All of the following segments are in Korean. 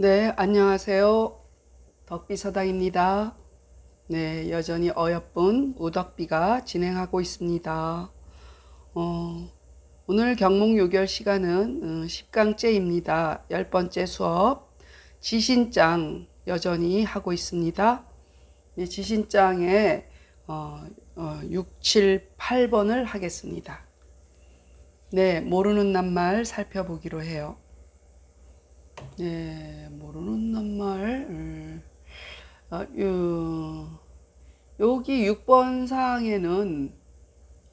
네, 안녕하세요. 덕비서당입니다. 네, 여전히 어여쁜 우덕비가 진행하고 있습니다. 어, 오늘 경목 요결 시간은 어, 10강째입니다. 열 번째 수업 지신장 여전히 하고 있습니다. 네, 지신장에 어, 어, 6, 7, 8번을 하겠습니다. 네, 모르는 낱말 살펴보기로 해요. 네, 모르는 낱말. 음, 아, 요, 여기 6번 사항에는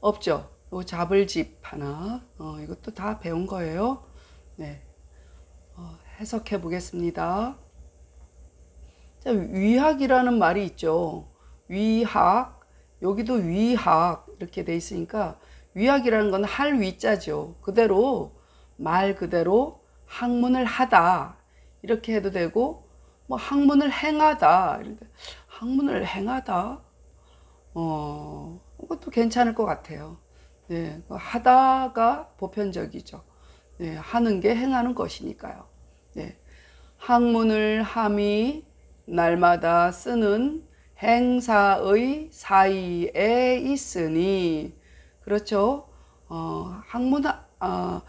없죠. 요 잡을 집 하나. 어, 이것도 다 배운 거예요. 네. 어, 해석해 보겠습니다. 자, 위학이라는 말이 있죠. 위학. 여기도 위학. 이렇게 돼 있으니까 위학이라는 건 할 위자죠. 그대로, 말 그대로 학문을 하다. 이렇게 해도 되고, 뭐 학문을 행하다. 학문을 행하다. 어, 그것도 괜찮을 것 같아요. 네, 그 하다가 보편적이죠. 네, 하는 게 행하는 것이니까요. 네, 학문을 함이 날마다 쓰는 행사의 사이에 있으니, 그렇죠. 어, 학문, 아,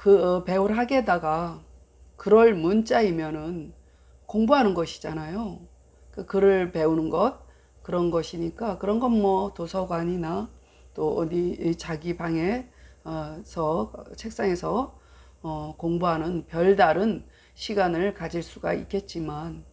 그 배울 학에다가 그럴 문자이면은 공부하는 것이잖아요. 그 글을 배우는 것 그런 것이니까 그런 건 뭐 도서관이나 또 어디 자기 방에서 책상에서 어, 공부하는 별다른 시간을 가질 수가 있겠지만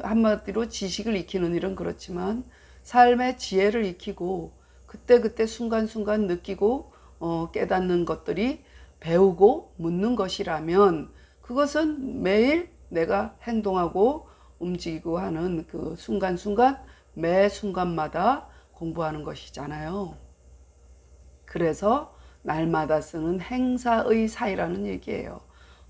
한마디로 지식을 익히는 일은 그렇지만 삶의 지혜를 익히고 그때그때 순간순간 느끼고 어, 깨닫는 것들이 배우고 묻는 것이라면 그것은 매일 내가 행동하고 움직이고 하는 그 순간순간 매 순간마다 공부하는 것이잖아요. 그래서 날마다 쓰는 행사의 사이라는 얘기예요.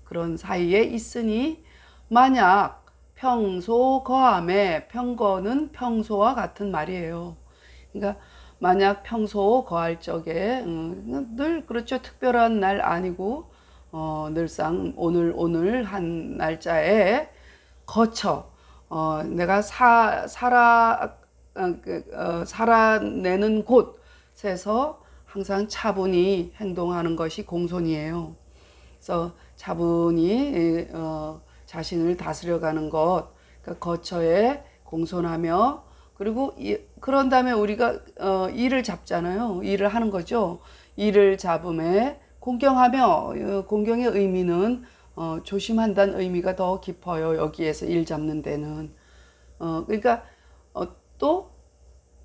그런 사이에 있으니 만약 평소 거함에 평거는 평소와 같은 말이에요. 그러니까 만약 평소 거할 적에 음, 늘 그렇죠 특별한 날 아니고 어, 늘상 오늘 오늘 한 날짜에 거쳐 어, 내가 사, 살아 어, 그, 어, 살아내는 곳에서 항상 차분히 행동하는 것이 공손이에요. 그래서 차분히 어, 자신을 다스려가는 것, 그러니까 거처에 공손하며 그리고 이, 그런 다음에 우리가 어, 일을 잡잖아요. 일을 하는 거죠. 일을 잡음에 공경하며 어, 공경의 의미는 어, 조심한다는 의미가 더 깊어요. 여기에서 일 잡는 데는 어, 그러니까 어, 또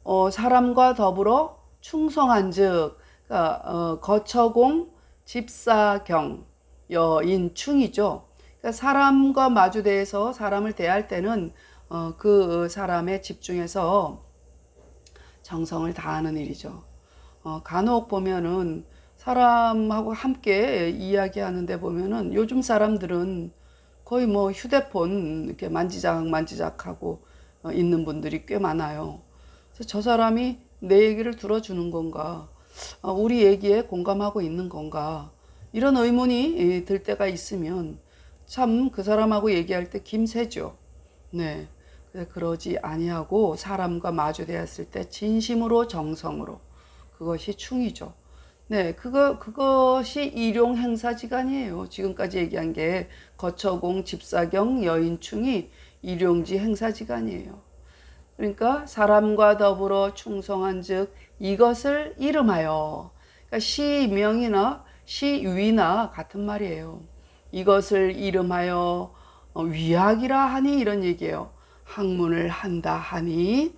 어, 사람과 더불어 충성한즉 그러니까, 어, 거처공 집사경 여인충이죠. 그러니까 사람과 마주대해서 사람을 대할 때는 어, 그 사람에 집중해서 정성을 다하는 일이죠. 어, 간혹 보면은 사람하고 함께 이야기하는데 보면은 요즘 사람들은 거의 뭐 휴대폰 이렇게 만지작 만지작하고 어, 있는 분들이 꽤 많아요. 그래서 저 사람이 내 얘기를 들어주는 건가, 어, 우리 얘기에 공감하고 있는 건가 이런 의문이 들 때가 있으면 참 그 사람하고 얘기할 때 김새죠. 네. 그러지 아니하고 사람과 마주되었을 때 진심으로 정성으로 그것이 충이죠. 네, 그거 그것이 일용 행사지간이에요. 지금까지 얘기한 게 거처공, 집사경, 여인충이 일용지 행사지간이에요. 그러니까 사람과 더불어 충성한즉 이것을 이름하여 그러니까 시명이나 시위나 같은 말이에요. 이것을 이름하여 어, 위학이라 하니 이런 얘기예요. 학문을 한다 하니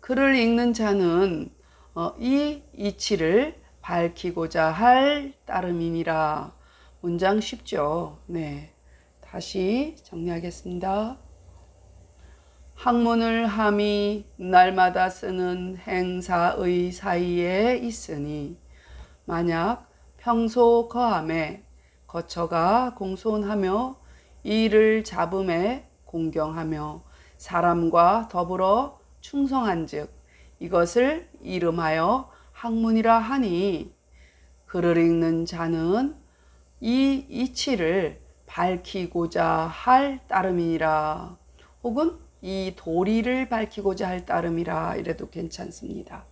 글을 읽는 자는 어, 이 이치를 밝히고자 할 따름이니라. 문장 쉽죠? 네. 다시 정리하겠습니다. 학문을 함이 날마다 쓰는 행사의 사이에 있으니 만약 평소 거함에 거처가 공손하며 이를 잡음에 공경하며 사람과 더불어 충성한즉 이것을 이름하여 학문이라 하니 글을 읽는 자는 이 이치를 밝히고자 할 따름이니라. 혹은 이 도리를 밝히고자 할 따름이라 이래도 괜찮습니다.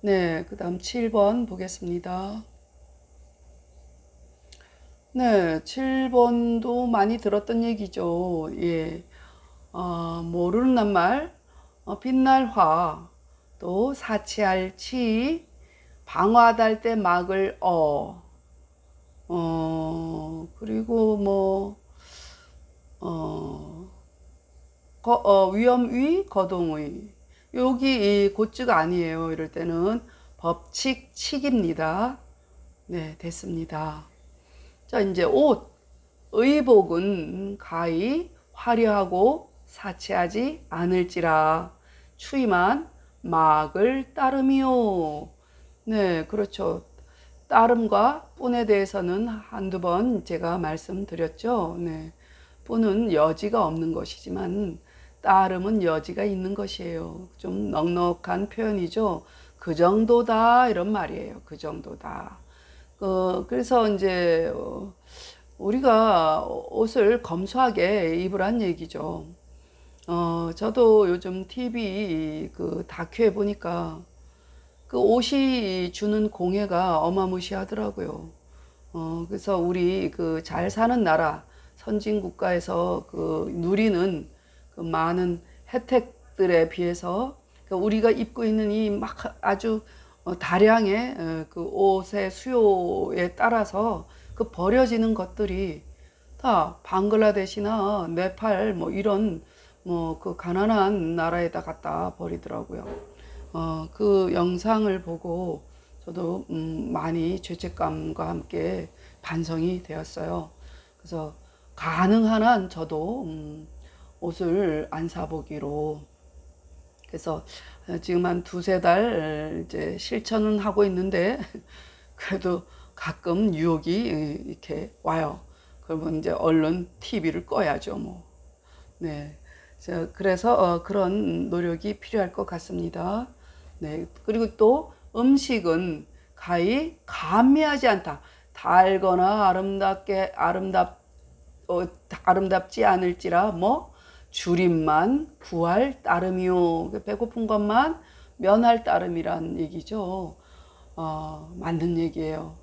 네, 그 다음 7번 보겠습니다. 네, 7번도 많이 들었던 얘기죠. 예. 어, 모르는 낱말, 어, 빛날 화, 또 사치할 치, 방화달 때 막을 어, 어, 그리고 뭐, 어, 거, 어, 위험위, 거동의. 여기 이 고쯔가 아니에요. 이럴 때는 법칙 칙입니다. 네, 됐습니다. 자, 이제 옷. 의복은 가히 화려하고 사치하지 않을지라 추임한 막을 따름이요. 네, 그렇죠. 따름과 뿐에 대해서는 한두 번 제가 말씀드렸죠. 네. 뿐은 여지가 없는 것이지만 따름은 여지가 있는 것이에요. 좀 넉넉한 표현이죠. 그 정도다 이런 말이에요. 그 정도다. 어, 그래서 이제 어, 우리가 옷을 검소하게 입으란 얘기죠. 어, 저도 요즘 TV 그 다큐에 보니까 그 옷이 주는 공해가 어마무시하더라고요. 어, 그래서 우리 그 잘 사는 나라, 선진 국가에서 그 누리는 그 많은 혜택들에 비해서 그 우리가 입고 있는 이 막 아주 어, 다량의 어, 그 옷의 수요에 따라서 그 버려지는 것들이 다 방글라데시나 네팔 뭐 이런 뭐 그 가난한 나라에다 갖다 버리더라고요. 어, 그 영상을 보고 저도 음, 많이 죄책감과 함께 반성이 되었어요. 그래서 가능한 한 저도 음, 옷을 안 사보기로 그래서 지금 한 두세 달 이제 실천은 하고 있는데 그래도 가끔 유혹이 이렇게 와요. 그러면 이제 얼른 TV를 꺼야죠, 뭐. 네. 그래서 어, 그런 노력이 필요할 것 같습니다. 네. 그리고 또 음식은 가히 감미하지 않다. 달거나 아름답게 아름답 어, 아름답지 않을지라 뭐 줄임만 구할 따름이요. 배고픈 것만 면할 따름이란 얘기죠. 어, 맞는 얘기예요.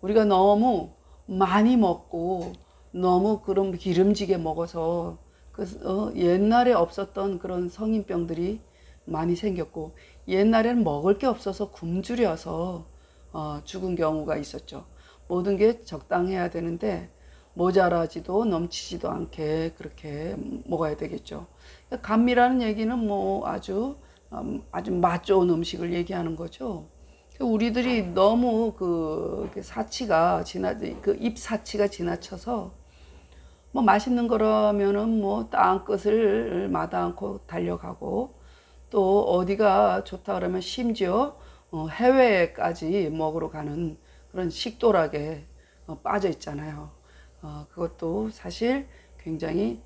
우리가 너무 많이 먹고 너무 그런 기름지게 먹어서 그 어, 옛날에 없었던 그런 성인병들이 많이 생겼고 옛날에는 먹을 게 없어서 굶주려서 어, 죽은 경우가 있었죠. 모든 게 적당해야 되는데 모자라지도 넘치지도 않게 그렇게 먹어야 되겠죠. 감미라는 얘기는 뭐 아주 음, 아주 맛 좋은 음식을 얘기하는 거죠. 우리들이 너무 그 사치가 지나 그입 사치가 지나쳐서 뭐 맛있는 거라면은 뭐 땅 끝을 마다 않고 달려가고 또 어디가 좋다 그러면 심지어 어, 해외까지 먹으러 가는 그런 식도락에 어, 빠져 있잖아요. 어, 그것도 사실 굉장히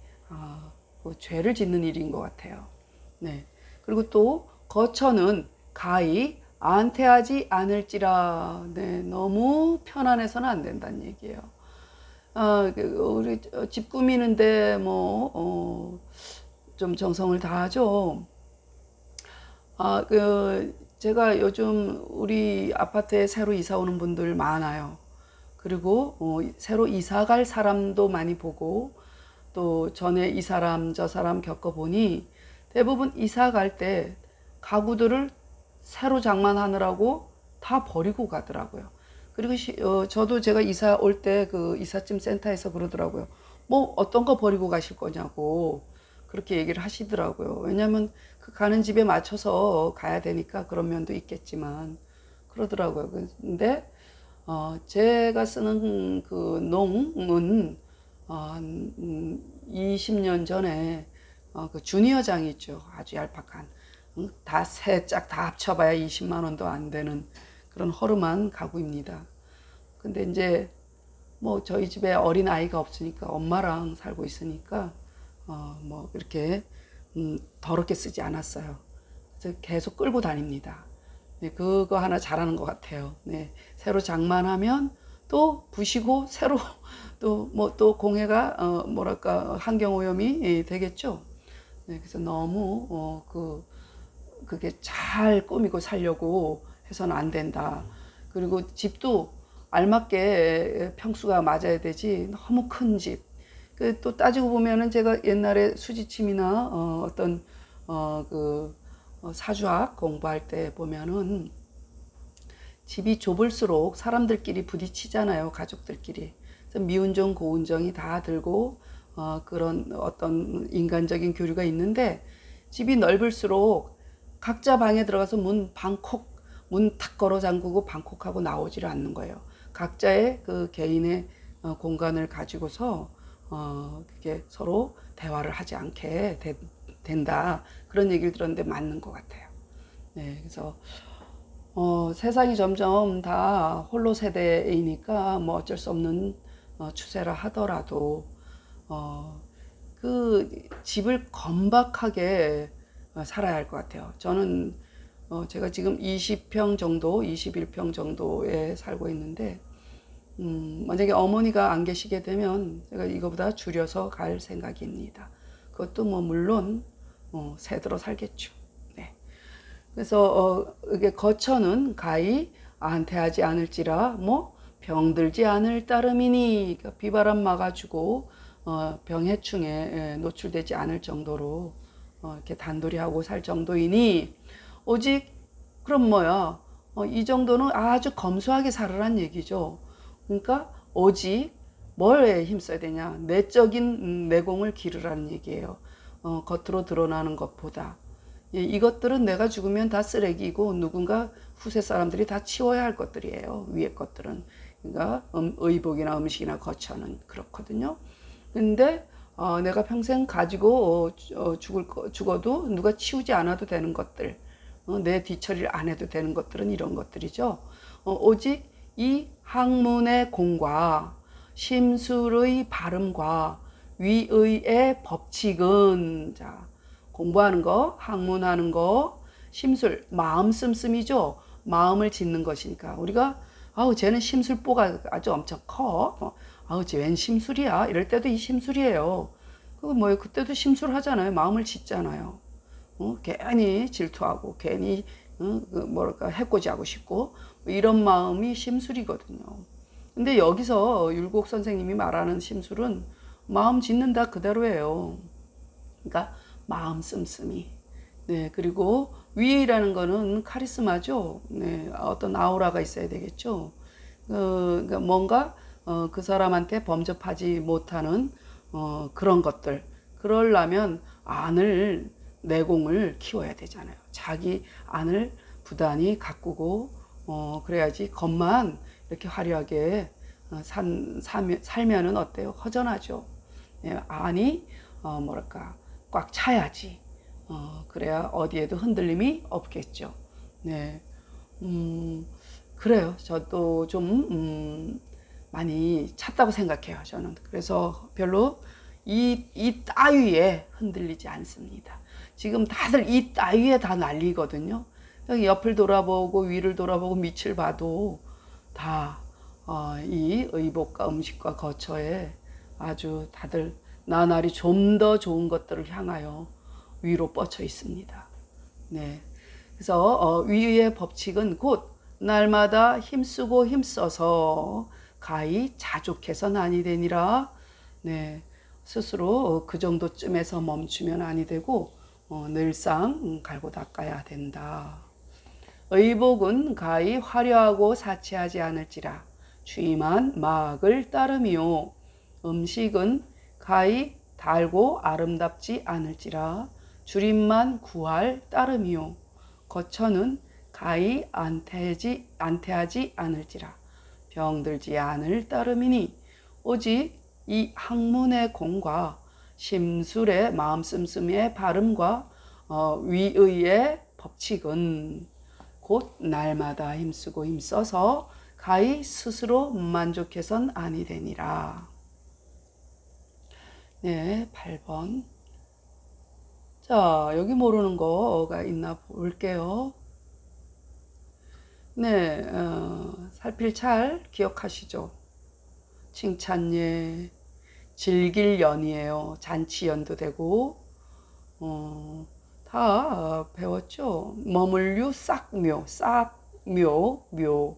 그 죄를 짓는 일인 것 같아요. 네. 그리고 또 거처는 가히 안태하지 않을지라 네, 너무 편안해서는 안 된다는 얘기예요. 어, 우리 집 꾸미는데 뭐, 어, 좀 정성을 다하죠. 아, 그, 제가 요즘 우리 아파트에 새로 이사 오는 분들 많아요. 그리고 어, 새로 이사 갈 사람도 많이 보고 또 전에 이 사람 저 사람 겪어보니 대부분 이사 갈 때 가구들을 새로 장만하느라고 다 버리고 가더라고요. 그리고 시, 어, 저도 제가 이사 올 때 그 이삿짐 센터에서 그러더라고요. 뭐 어떤 거 버리고 가실 거냐고 그렇게 얘기를 하시더라고요. 왜냐하면 그 가는 집에 맞춰서 가야 되니까 그런 면도 있겠지만 그러더라고요. 근데 어, 제가 쓰는 그 농은 어, 20년 음, 전에 어, 그 주니어장이 있죠. 아주 얄팍한 다세 짝다 합쳐봐야 20만 원도 안 되는 그런 허름한 가구입니다. 근데 이제 뭐 저희 집에 어린 아이가 없으니까 엄마랑 살고 있으니까 어 뭐 이렇게 음 더럽게 쓰지 않았어요. 그래서 계속 끌고 다닙니다. 네, 그거 하나 잘하는 것 같아요. 네, 새로 장만하면 또 부시고 새로 또 뭐 또 공해가 어 뭐랄까 환경 오염이 예, 되겠죠. 네, 그래서 너무 어 그 그게 잘 꾸미고 살려고 해서는 안 된다. 그리고 집도 알맞게 평수가 맞아야 되지 너무 큰 집. 그 또 따지고 보면은 제가 옛날에 수지침이나 어 어떤 어그 사주학 공부할 때 보면은 집이 좁을수록 사람들끼리 부딪히잖아요, 가족들끼리. 미운정, 고운정이 다 들고 어, 그런 어떤 인간적인 교류가 있는데 집이 넓을수록 각자 방에 들어가서 문 방콕 문 탁 걸어 잠그고 방콕하고 나오지를 않는 거예요. 각자의 그 개인의 어, 공간을 가지고서 어, 그게 서로 대화를 하지 않게 되, 된다 그런 얘기를 들었는데 맞는 것 같아요. 네, 그래서 어, 세상이 점점 다 홀로 세대이니까 뭐 어쩔 수 없는 어, 추세라 하더라도 어, 그 집을 건박하게 어, 살아야 할 것 같아요. 저는 어, 제가 지금 20평 정도, 21평 정도에 살고 있는데 음, 만약에 어머니가 안 계시게 되면 제가 이거보다 줄여서 갈 생각입니다. 그것도 뭐 물론 어, 새들어 살겠죠. 네. 그래서 어, 이게 거처는 가히 안태하지 않을지라 뭐 병들지 않을 따름이니 그러니까 비바람 막아주고 어, 병해충에 예, 노출되지 않을 정도로 어, 이렇게 단돌이 하고 살 정도이니 오직 그럼 뭐야 어, 이 정도는 아주 검소하게 살으란 얘기죠. 그러니까 오직 뭐에 힘써야 되냐 내적인 음, 내공을 기르라는 얘기예요. 어, 겉으로 드러나는 것보다 예, 이것들은 내가 죽으면 다 쓰레기고 누군가 후세 사람들이 다 치워야 할 것들이에요. 위에 것들은 그러니까 음, 의복이나 음식이나 거처는 그렇거든요. 근데 어, 내가 평생 가지고 어, 어, 죽을 거, 죽어도 누가 치우지 않아도 되는 것들, 어, 내 뒤처리를 안 해도 되는 것들은 이런 것들이죠. 어, 오직 이 학문의 공과 심술의 발음과 위의의 법칙은 자 공부하는 거, 학문하는 거, 심술, 마음 씀씀이죠. 마음을 짓는 것이니까 우리가 아우 쟤는 심술보가 아주 엄청 커. 어, 아우 쟤웬 심술이야. 이럴 때도 이 심술이에요. 그거 뭐예요? 그때도 심술하잖아요. 마음을 짓잖아요. 어, 괜히 질투하고 괜히 어, 그 뭐랄까 해코지하고 싶고 뭐 이런 마음이 심술이거든요. 근데 여기서 율곡 선생님이 말하는 심술은 마음 짓는다 그대로예요. 그러니까 마음 씀씀이. 네, 그리고 위이라는 거는 카리스마죠. 네, 어떤 아우라가 있어야 되겠죠. 어, 그러니까 뭔가 어, 그 사람한테 범접하지 못하는 어, 그런 것들. 그러려면 안을 내공을 키워야 되잖아요. 자기 안을 부단히 가꾸고 어, 그래야지 겉만 이렇게 화려하게 어, 산, 살면은 어때요? 허전하죠. 예, 안이 어, 뭐랄까 꽉 차야지. 어, 그래야 어디에도 흔들림이 없겠죠. 네, 음, 그래요. 저도 좀 음, 많이 찼다고 생각해요. 저는 그래서 별로 이, 이 따위에 흔들리지 않습니다. 지금 다들 이 따위에 다 난리거든요. 옆을 돌아보고 위를 돌아보고 밑을 봐도 다이 어, 의복과 음식과 거처에 아주 다들 나날이 좀 더 좋은 것들을 향하여 위로 뻗쳐 있습니다. 네. 그래서 어, 위의 법칙은 곧 날마다 힘쓰고 힘써서 가히 자족해서는 아니 되니라. 네. 스스로 그 정도쯤에서 멈추면 아니 되고 어, 늘상 갈고 닦아야 된다. 의복은 가히 화려하고 사치하지 않을지라 주임한 마악을 따름이요 음식은 가히 달고 아름답지 않을지라. 주림만 구할 따름이요. 거처는 가히 안태하지, 안태하지 않을지라. 병들지 않을 따름이니. 오직 이 학문의 공과 심술의 마음 씀씀이의 발음과 어, 위의의 법칙은 곧 날마다 힘쓰고 힘써서 가히 스스로 만족해선 아니 되니라. 네, 8번. 자, 여기 모르는 거가 있나 볼게요. 네, 어, 살필 잘 기억하시죠? 칭찬예, 즐길 연이에요. 잔치 연도 되고, 어, 다 배웠죠. 머물류 싹묘, 싹묘, 묘.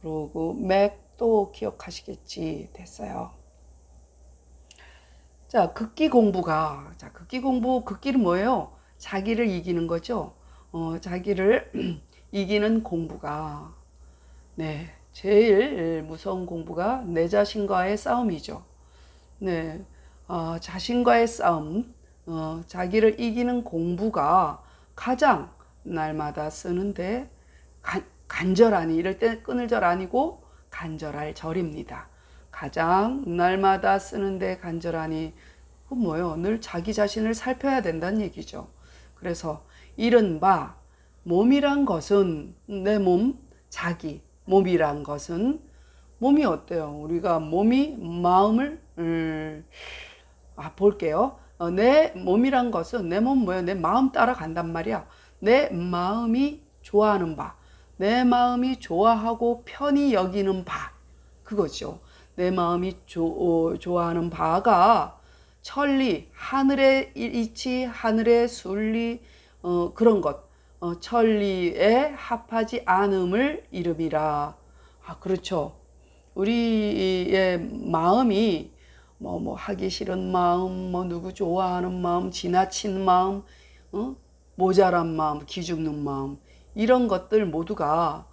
그리고 맥도 기억하시겠지. 됐어요. 자, 극기 공부가, 자, 극기 공부, 극기는 뭐예요? 자기를 이기는 거죠. 어, 자기를 이기는 공부가, 네, 제일 무서운 공부가 내 자신과의 싸움이죠. 네, 어, 자신과의 싸움, 어, 자기를 이기는 공부가 가장 날마다 쓰는데 간, 간절하니 이럴 때 끊을 절 아니고 간절할 절입니다. 가장 날마다 쓰는데 간절하니 그 뭐요? 늘 자기 자신을 살펴야 된다는 얘기죠. 그래서 이른바 몸이란 것은 내 몸, 자기 몸이란 것은 몸이 어때요? 우리가 몸이 마음을 음, 아 볼게요. 어, 내 몸이란 것은 내 몸 뭐야? 내 마음 따라 간단 말이야. 내 마음이 좋아하는 바, 내 마음이 좋아하고 편히 여기는 바, 그거죠. 내 마음이 조, 어, 좋아하는 바가 천리, 하늘의 이치, 하늘의 순리, 어, 그런 것, 어, 천리에 합하지 않음을 이름이라. 아, 그렇죠. 우리의 마음이 뭐, 뭐, 하기 싫은 마음, 뭐, 누구 좋아하는 마음, 지나친 마음, 어? 모자란 마음, 기죽는 마음, 이런 것들 모두가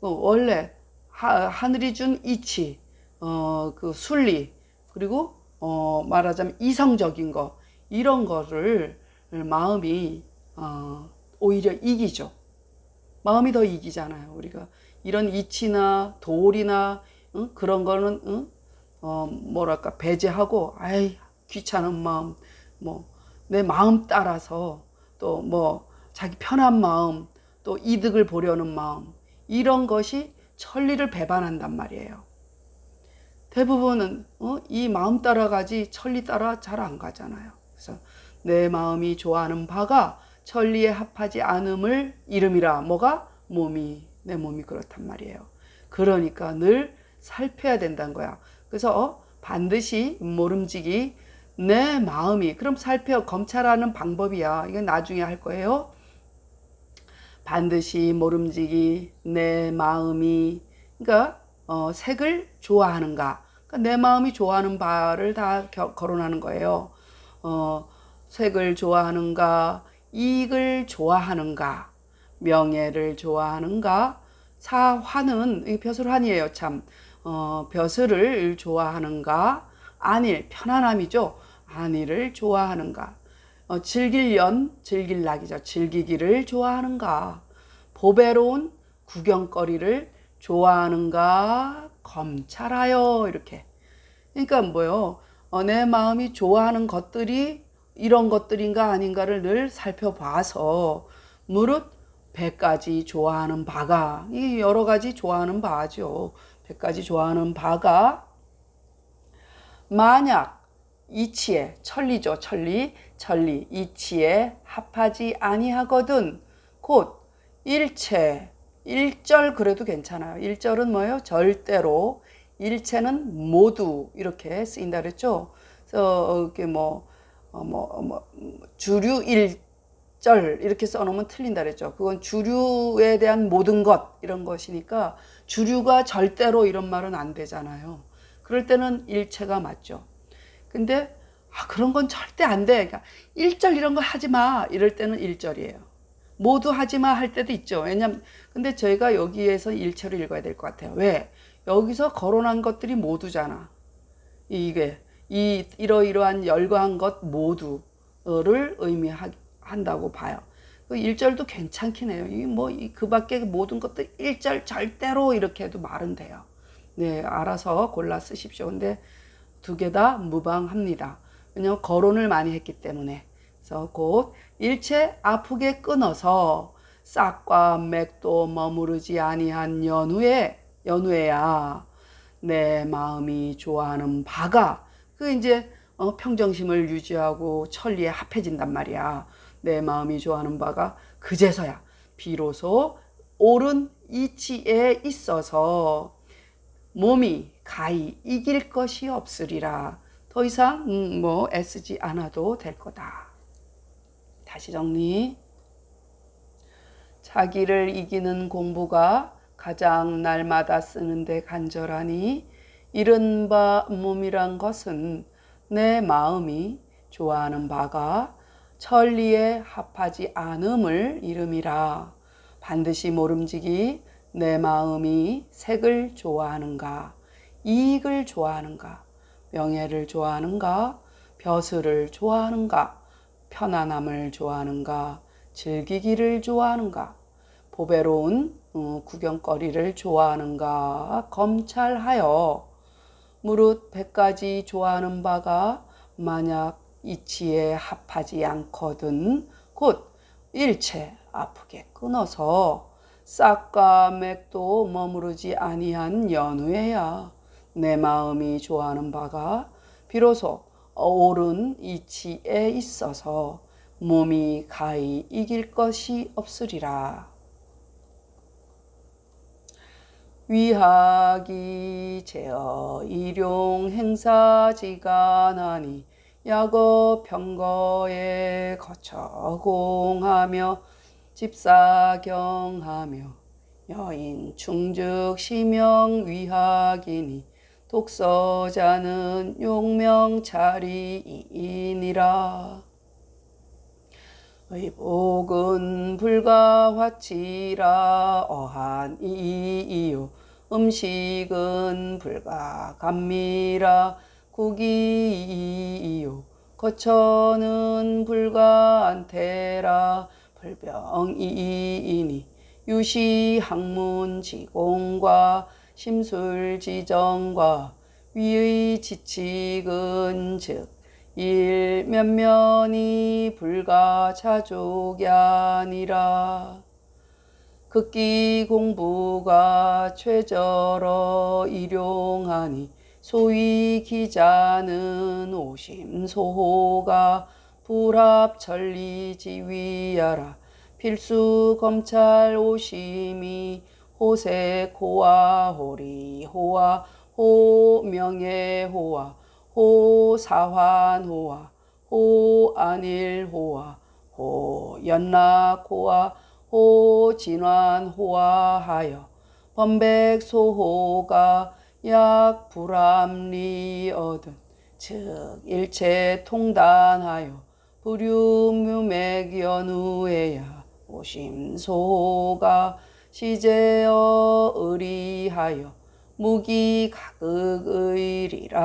어, 원래 하, 하늘이 준 이치, 어, 그 순리, 그리고 어, 말하자면 이성적인 거, 이런 거를 마음이 어, 오히려 이기죠. 마음이 더 이기잖아요. 우리가 이런 이치나 도리나 응? 그런 거는 응? 어, 뭐랄까 배제하고 아이 귀찮은 마음 뭐 내 마음 따라서 또 뭐 자기 편한 마음 또 이득을 보려는 마음 이런 것이 천리를 배반한단 말이에요. 대부분은 어? 이 마음 따라가지 천리 따라 잘 안 가잖아요. 그래서 내 마음이 좋아하는 바가 천리에 합하지 않음을 이름이라 뭐가 몸이 내 몸이 그렇단 말이에요. 그러니까 늘 살펴야 된다는 거야. 그래서 어? 반드시 모름지기 내 마음이 그럼 살펴 검찰하는 방법이야. 이건 나중에 할 거예요. 반드시 모름지기 내 마음이 그러니까 어, 색을 좋아하는가. 내 마음이 좋아하는 바를 다 겨, 거론하는 거예요. 어, 색을 좋아하는가, 이익을 좋아하는가, 명예를 좋아하는가. 사화는 벼슬환이에요, 참. 어, 벼슬을 좋아하는가, 안일 편안함이죠. 안일을 좋아하는가. 어, 즐길연 즐길 낙이죠. 즐기기를 좋아하는가. 보배로운 구경거리를 좋아하는가 검찰하여 이렇게. 그러니까 뭐요? 어, 내 마음이 좋아하는 것들이 이런 것들인가 아닌가를 늘 살펴봐서 무릇 백 가지 좋아하는 바가 이 여러 가지 좋아하는 바죠. 백 가지 좋아하는 바가 만약 이치에 천리죠 천리 천리 이치에 합하지 아니하거든 곧 일체 일절 그래도 괜찮아요. 일절은 뭐예요? 절대로 일체는 모두 이렇게 쓰인다 그랬죠. 그래서 이렇게 뭐, 어, 뭐, 뭐 주류 일절 이렇게 써놓으면 틀린다 그랬죠. 그건 주류에 대한 모든 것 이런 것이니까 주류가 절대로 이런 말은 안 되잖아요. 그럴 때는 일체가 맞죠. 근데 아, 그런 건 절대 안 돼. 그러니까 일절 이런 거 하지 마. 이럴 때는 일절이에요. 모두 하지 마 할 때도 있죠. 왜냐면 근데 저희가 여기에서 일체로 읽어야 될 것 같아요. 왜? 여기서 거론한 것들이 모두잖아. 이게 이 이러이러한 열거한 것 모두를 의미한다고 봐요. 그 일절도 괜찮긴 해요. 이 뭐 그 밖에 모든 것들 일절 절대로 이렇게 해도 말은 돼요. 네, 알아서 골라 쓰십시오. 근데 두 개 다 무방합니다. 왜냐면 거론을 많이 했기 때문에. 그래서 곧 일체 아프게 끊어서 싹과 맥도 머무르지 아니한 연후에 연후에야 내 마음이 좋아하는 바가 그 이제 어, 평정심을 유지하고 천리에 합해진단 말이야. 내 마음이 좋아하는 바가 그제서야 비로소 옳은 이치에 있어서 몸이 가히 이길 것이 없으리라. 더 이상 음, 뭐 애쓰지 않아도 될 거다. 다시 정리. 자기를 이기는 공부가 가장 날마다 쓰는데 간절하니 이른바 몸이란 것은 내 마음이 좋아하는 바가 천리에 합하지 않음을 이름이라 반드시 모름지기 내 마음이 색을 좋아하는가 이익을 좋아하는가 명예를 좋아하는가 벼슬을 좋아하는가 편안함을 좋아하는가 즐기기를 좋아하는가 보배로운 어, 구경거리를 좋아하는가 검찰하여 무릇 백가지 좋아하는 바가 만약 이치에 합하지 않거든 곧 일체 아프게 끊어서 싹과 맥도 머무르지 아니한 연후에야 내 마음이 좋아하는 바가 비로소 옳은 이치에 있어서 몸이 가히 이길 것이 없으리라. 위하기 제어 일용 행사지간하니 야거 병거에 거쳐 공하며 집사경하며 여인 충즉 시명 위하기니 독서자는 용명 자리이니라. 의복은 불가화치라 어한 이이요 음식은 불가 감미라 국이이요 거처는 불가 안테라 불병이이니 유시 학문 지공과 심술 지정과 위의 지칙은 즉 일면면이 불가 자족이 아니라. 극기 공부가 최저러 일용하니 소위 기자는 오심소호가 불합천리지위하라. 필수 검찰 오심이 호세코와 호리 호와 호명예 호와 호사환 호와 호안일 호와 호연락 호와 호진환 호와 하여 범백소호가 약 불암리 얻은 즉 일체 통단하여 불유묘맥 연우에야 오심소가 시제어 의리하여 무기 가극의리라